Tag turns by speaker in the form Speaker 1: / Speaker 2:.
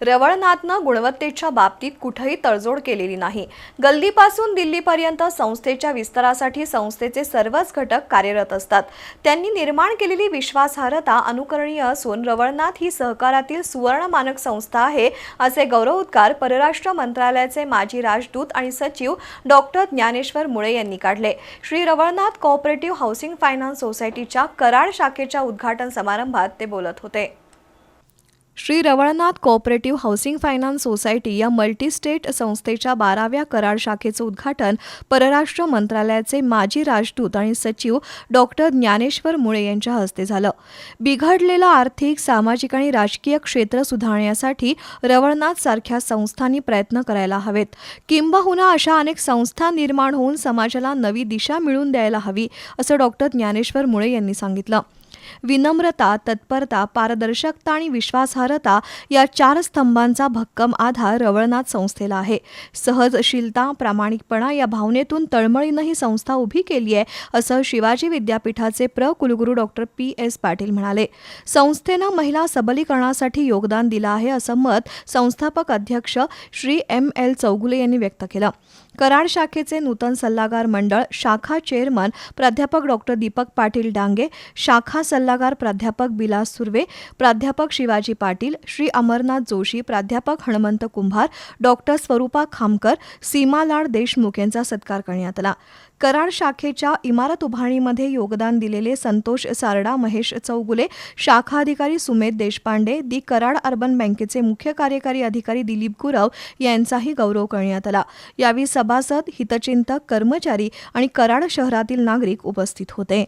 Speaker 1: रवळनाथनं गुणवत्तेच्या बाबतीत कुठंही तडजोड केलेली नाही. गल्लीपासून दिल्लीपर्यंत संस्थेच्या विस्तारासाठी संस्थेचे सर्वच घटक कार्यरत असतात. त्यांनी निर्माण केलेली विश्वासार्हता अनुकरणीय असून रवळनाथ ही सहकारातील सुवर्ण मानक संस्था आहे असे गौरवोद्गार परराष्ट्र मंत्रालयाचे माजी राजदूत आणि सचिव डॉक्टर ज्ञानेश्वर मुळे यांनी काढले. Shri Rawalnath cooperative housing finance सोसायटीच्या कराड शाखेच्या उद्घाटन समारंभात ते बोलत होते. Shri Rawalnath cooperative housing finance society या मल्टीस्टेट संस्थेच्या बाराव्या कराड शाखेचं उद्घाटन परराष्ट्र मंत्रालयाचे माजी राजदूत आणि सचिव डॉक्टर ज्ञानेश्वर मुळे यांच्या हस्ते झालं. बिघडलेलं आर्थिक सामाजिक आणि राजकीय क्षेत्र सुधारण्यासाठी रवळनाथ सारख्या संस्थांनी प्रयत्न करायला हवेत. किंबहुना अशा अनेक संस्था निर्माण होऊन समाजाला नवी दिशा मिळवून द्यायला हवी असं डॉक्टर ज्ञानेश्वर मुळे यांनी सांगितलं. विनम्रता तत्परता पारदर्शकता आणि विश्वासार्हता या चार स्तंभांचा भक्कम आधार रवळनाथ संस्थेला आहे. सहजशीलता प्रामाणिकपणा या भावनेतून तळमळीनं ही संस्था उभी केली आहे असं शिवाजी विद्यापीठाचे प्र कुलगुरू डॉक्टर पी. एस. पाटील म्हणाले. संस्थेनं महिला सबलीकरणासाठी योगदान दिलं आहे असं मत संस्थापक अध्यक्ष श्री एम एल चौगुले यांनी व्यक्त केलं. कराड शाखेचे नूतन सल्लागार मंडळ शाखा चेअरमन प्राध्यापक डॉक्टर दीपक पाटील डांगे शाखा सल्लागार प्राध्यापक बिलास सुर्वे प्राध्यापक शिवाजी पाटील श्री अमरनाथ जोशी प्राध्यापक हणमंत कुंभार डॉक्टर स्वरूपा खामकर सीमालाड देशमुख यांचा सत्कार करण्यात आला. कराड शाखेच्या इमारत उभारणीमध्ये योगदान दिलेले संतोष सारडा महेश चौगुले शाखा अधिकारी सुमेध देशपांडे दी कराड अर्बन बँकेचे मुख्य कार्यकारी अधिकारी दिलीप गुरव यांचाही गौरव करण्यात आला. यावेळी सभासद हितचिंतक कर्मचारी आणि कराड शहरातील नागरिक उपस्थित होते.